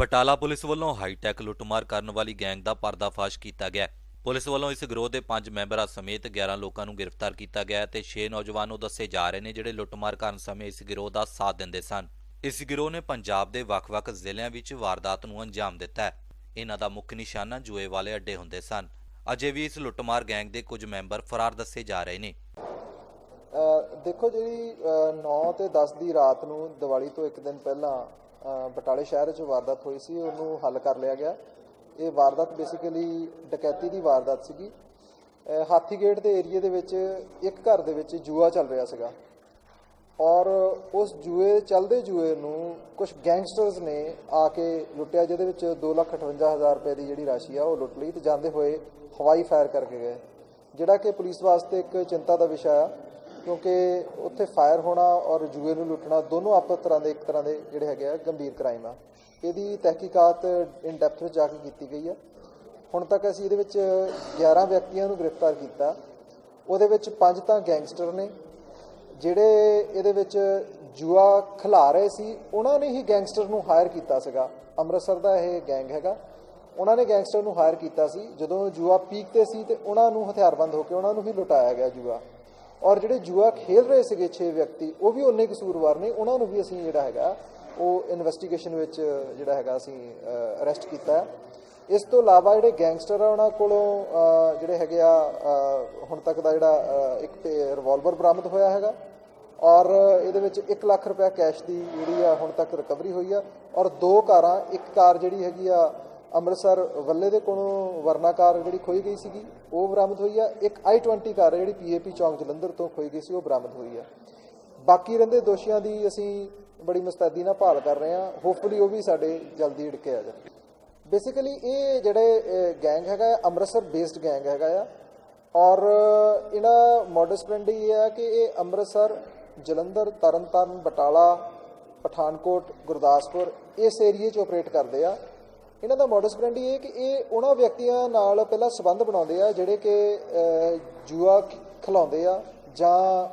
Batala police ਵੱਲੋਂ high-tech ਲੁੱਟਮਾਰ ਕਰਨ ਵਾਲੀ ਗੈਂਗ ਦਾ ਪਰਦਾਫਾਸ਼ ਕੀਤਾ ਗਿਆ ਪੁਲਿਸ ਵੱਲੋਂ ਇਸ ਗਿਰੋਹ ਦੇ 5 ਮੈਂਬਰਾਂ ਸਮੇਤ 11 ਲੋਕਾਂ ਨੂੰ ਗ੍ਰਿਫਤਾਰ ਕੀਤਾ ਗਿਆ ਤੇ 6 ਨੌਜਵਾਨ ਨੂੰ ਦੱਸੇ ਜਾ ਰਹੇ ਨੇ ਜਿਹੜੇ ਲੁੱਟਮਾਰ ਕਰਨ ਸਮੇਂ ਇਸ ਗਿਰੋਹ ਦਾ ਸਾਥ ਦਿੰਦੇ ਸਨ। ਇਸ ਗਿਰੋਹ ਨੇ ਪੰਜਾਬ ਦੇ ਵੱਖ-ਵੱਖ ਜ਼ਿਲ੍ਹਿਆਂ ਵਿੱਚ ਵਾਰਦਾਤ ਨੂੰ ਅੰਜਾਮ ਦਿੱਤਾ ਹੈ। ਇਹਨਾਂ ਦਾ ਮੁੱਖ ਨਿਸ਼ਾਨਾ ਜੂਏ ਵਾਲੇ ਅੱਡੇ ਹੁੰਦੇ ਸਨ। ਅਜੇ ਵੀ ਇਸ ਲੁੱਟਮਾਰ ਗੈਂਗ ਦੇ ਕੁਝ ਮੈਂਬਰ ਫਰਾਰ ਦੱਸੇ ਜਾ ਰਹੇ ਨੇ। ਦੇਖੋ ਜਿਹੜੀ 9 ਤੇ 10 ਦੀ ਰਾਤ ਨੂੰ ਦੀਵਾਲੀ ਤੋਂ ਇੱਕ ਦਿਨ ਪਹਿਲਾਂ ਬਟਾਲੇ ਸ਼ਹਿਰ 'ਚ ਵਾਰਦਾਤ ਹੋਈ ਸੀ ਉਹਨੂੰ ਹੱਲ ਕਰ ਲਿਆ ਗਿਆ। ਇਹ ਵਾਰਦਾਤ ਬੇਸਿਕਲੀ ਡਕੈਤੀ ਦੀ ਵਾਰਦਾਤ ਸੀਗੀ। ਅ, ਹਾਥੀਗੇਟ ਦੇ ਏਰੀਆ ਦੇ ਵਿੱਚ ਇੱਕ ਘਰ ਦੇ ਵਿੱਚ ਜੂਆ ਚੱਲ ਰਿਹਾ ਸੀਗਾ। ਔਰ ਉਸ ਜੂਏ ਚੱਲਦੇ ਜੂਏ ਨੂੰ ਕੁਝ ਗੈਂਗਸਟਰਸ ਨੇ ਆ ਕੇ ਲੁੱਟਿਆ ਜਿਹਦੇ ਵਿੱਚ 258000 ਰੁਪਏ ਦੀ ਜਿਹੜੀ ਰਾਸ਼ੀ ਆ ਉਹ ਲੁੱਟ ਲਈ ਤੇ ਜਾਂਦੇ ਹੋਏ ਹਵਾਈ ਫਾਇਰ ਕਰਕੇ ਗਏ। ਜਿਹੜਾ ਕਿ ਪੁਲਿਸ ਵਾਸਤੇ ਇੱਕ ਚਿੰਤਾ ਦਾ ਵਿਸ਼ਾ ਆ ਕਿਉਂਕਿ ਉੱਥੇ ਫਾਇਰ ਹੋਣਾ ਔਰ ਜੂਏ ਨੂੰ ਲੁੱਟਣਾ ਦੋਨੋਂ ਆਪਸ ਤਰ੍ਹਾਂ ਦੇ ਇੱਕ ਤਰ੍ਹਾਂ ਦੇ ਜਿਹੜੇ ਹੈਗੇ ਆ ਗੰਭੀਰ ਕ੍ਰਾਈਮ ਆ। ਇਹਦੀ ਤਹਿਕੀਕਾਤ ਇਨ ਡੈਪਥ ਵਿੱਚ ਜਾ ਕੇ ਕੀਤੀ ਗਈ ਆ। ਹੁਣ ਤੱਕ ਅਸੀਂ ਇਹਦੇ ਵਿੱਚ 11 ਵਿਅਕਤੀਆਂ ਨੂੰ ਗ੍ਰਿਫਤਾਰ ਕੀਤਾ। ਉਹਦੇ ਵਿੱਚ ਪੰਜ ਤਾਂ ਗੈਂਗਸਟਰ ਨੇ, ਜਿਹੜੇ ਇਹਦੇ ਵਿੱਚ ਜੂਆ ਖਿਲਾ ਰਹੇ ਸੀ, ਉਹਨਾਂ ਨੇ ਹੀ ਗੈਂਗਸਟਰ ਨੂੰ ਹਾਇਰ ਕੀਤਾ ਸੀਗਾ। ਅੰਮ੍ਰਿਤਸਰ ਦਾ ਇਹ ਗੈਂਗ ਹੈਗਾ। ਉਹਨਾਂ ਨੇ ਗੈਂਗਸਟਰ ਨੂੰ ਹਾਇਰ ਕੀਤਾ ਸੀ। ਜਦੋਂ ਜੂਆ ਪੀਕ ਤੇ ਸੀ ਤੇ ਉਹਨਾਂ ਨੂੰ ਹਥਿਆਰਬੰਦ ਹੋ ਕੇ ਉਹਨਾਂ ਨੂੰ ਹੀ ਲੁਟਾਇਆ ਗਿਆ ਜੂਆ। ਔਰ ਜਿਹੜੇ ਜੂਆ ਖੇਲ ਰਹੇ ਸੀਗੇ 6 ਵਿਅਕਤੀ, ਉਹ ਵੀ ਉਨੇ ਕਸੂਰਵਾਰ ਨੇ। ਉਹਨਾਂ ਨੂੰ ਵੀ ਅਸੀਂ ਜਿਹੜਾ ਹੈਗਾ, ਉਹ ਇਨਵੈਸਟੀਗੇਸ਼ਨ ਵਿੱਚ ਜਿਹੜਾ ਹੈਗਾ ਅਸੀਂ ਅਰੈਸਟ ਕੀਤਾ ਇਸ ਤੋਂ ਇਲਾਵਾ ਜਿਹੜੇ ਗੈਂਗਸਟਰ ਆ, ਉਹਨਾਂ ਕੋਲੋਂ ਜਿਹੜੇ ਹੈਗੇ ਆ ਹੁਣ ਤੱਕ ਦਾ ਜਿਹੜਾ ਇੱਕ ਤੇ ਰਿਵਾਲਵਰ ਬਰਾਮਦ ਹੋਇਆ ਹੈਗਾ। ਔਰ ਇਹਦੇ ਵਿੱਚ 1 ਲੱਖ ਰੁਪਏ ਕੈਸ਼ ਦੀ ਜਿਹੜੀ ਆ ਹੁਣ ਤੱਕ ਰਿਕਵਰੀ ਹੋਈ ਆ। ਔਰ ਦੋ ਕਾਰਾਂ, ਇੱਕ ਕਾਰ ਜਿਹੜੀ ਹੈਗੀ ਆ ਅੰਮ੍ਰਿਤਸਰ ਵੱਲੇ ਦੇ ਕੋਲੋਂ ਵਰਨਾ ਕਾਰ ਜਿਹੜੀ ਖੋਈ ਗਈ ਸੀਗੀ ਉਹ ਬਰਾਮਦ ਹੋਈ ਆ। ਇੱਕ i20 ਕਾਰ ਹੈ ਜਿਹੜੀ ਪੀਏਪੀ ਚੌਂਕ ਜਲੰਧਰ ਤੋਂ ਖੋਈ ਗਈ ਸੀ ਉਹ ਬਰਾਮਦ ਹੋਈ ਆ। ਬਾਕੀ ਰਹਿੰਦੇ ਦੋਸ਼ੀਆਂ ਦੀ ਅਸੀਂ ਬੜੀ ਮੁਸਤੈਦੀ ਨਾਲ ਭਾਲ ਕਰ ਰਹੇ ਹਾਂ ਹੋਪਫੁਲੀ ਉਹ ਵੀ ਸਾਡੇ ਜਲਦੀ ਢਕੇ ਆ ਜਾਣ। ਬੇਸਿਕਲੀ ਇਹ ਜਿਹੜੇ ਗੈਂਗ ਹੈਗਾ ਹੈ, ਅੰਮ੍ਰਿਤਸਰ ਬੇਸਡ ਗੈਂਗ ਹੈਗਾ ਆ। ਔਰ ਇਹਨਾਂ ਮੋਡਸ ਫਰੈਂਡ ਇਹ ਹੈ ਕਿ ਇਹ ਅੰਮ੍ਰਿਤਸਰ ਜਲੰਧਰ ਤਰਨਤਾਰਨ ਬਟਾਲਾ ਪਠਾਨਕੋਟ ਗੁਰਦਾਸਪੁਰ ਇਸ ਏਰੀਏ 'ਚ ਆਪਰੇਟ ਕਰਦੇ ਆ। ਇਹਨਾਂ ਦਾ ਮੋਡਸ ਫਰੈਂਡ ਇਹ ਹੈ ਕਿ ਇਹ ਉਹਨਾਂ ਵਿਅਕਤੀਆਂ ਨਾਲ ਪਹਿਲਾਂ ਸਬੰਧ ਬਣਾਉਂਦੇ ਆ, ਜਿਹੜੇ ਕਿ ਜੂਆ ਖਿਲਾਉਂਦੇ ਆ ਜਾਂ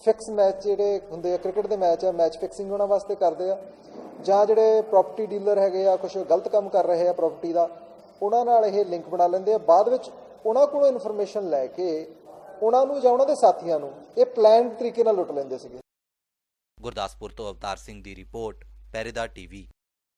ਫਿਕਸ ਮੈਚ ਜਿਹੜੇ ਹੁੰਦੇ ਆ ਕ੍ਰਿਕਟ ਦੇ ਮੈਚ ਆ ਮੈਚ ਫਿਕਸਿੰਗ ਉਹਨਾਂ ਵਾਸਤੇ ਕਰਦੇ ਆ ਜਾਂ ਜਿਹੜੇ ਪ੍ਰਾਪਰਟੀ ਡੀਲਰ ਹੈਗੇ ਆ ਕੁਝ ਗਲਤ ਕੰਮ ਕਰ ਰਹੇ ਆ ਪ੍ਰਾਪਰਟੀ ਦਾ, ਉਹਨਾਂ ਨਾਲ ਇਹ ਲਿੰਕ ਬਣਾ ਲੈਂਦੇ ਆ। ਬਾਅਦ ਵਿੱਚ ਉਹਨਾਂ ਕੋਲੋਂ ਇਨਫੋਰਮੇਸ਼ਨ ਲੈ ਕੇ ਉਹਨਾਂ ਨੂੰ ਜਾਂ ਉਹਨਾਂ ਦੇ ਸਾਥੀਆਂ ਨੂੰ ਇਹ ਪਲਾਨਡ ਤਰੀਕੇ ਨਾਲ ਲੁੱਟ ਲੈਂਦੇ ਸੀਗੇ। ਗੁਰਦਾਸਪੁਰ ਤੋਂ ਅਵਤਾਰ ਸਿੰਘ ਦੀ ਰਿਪੋਰਟ ਪਹਿਰੇਦਾਰ ਟੀਵੀ।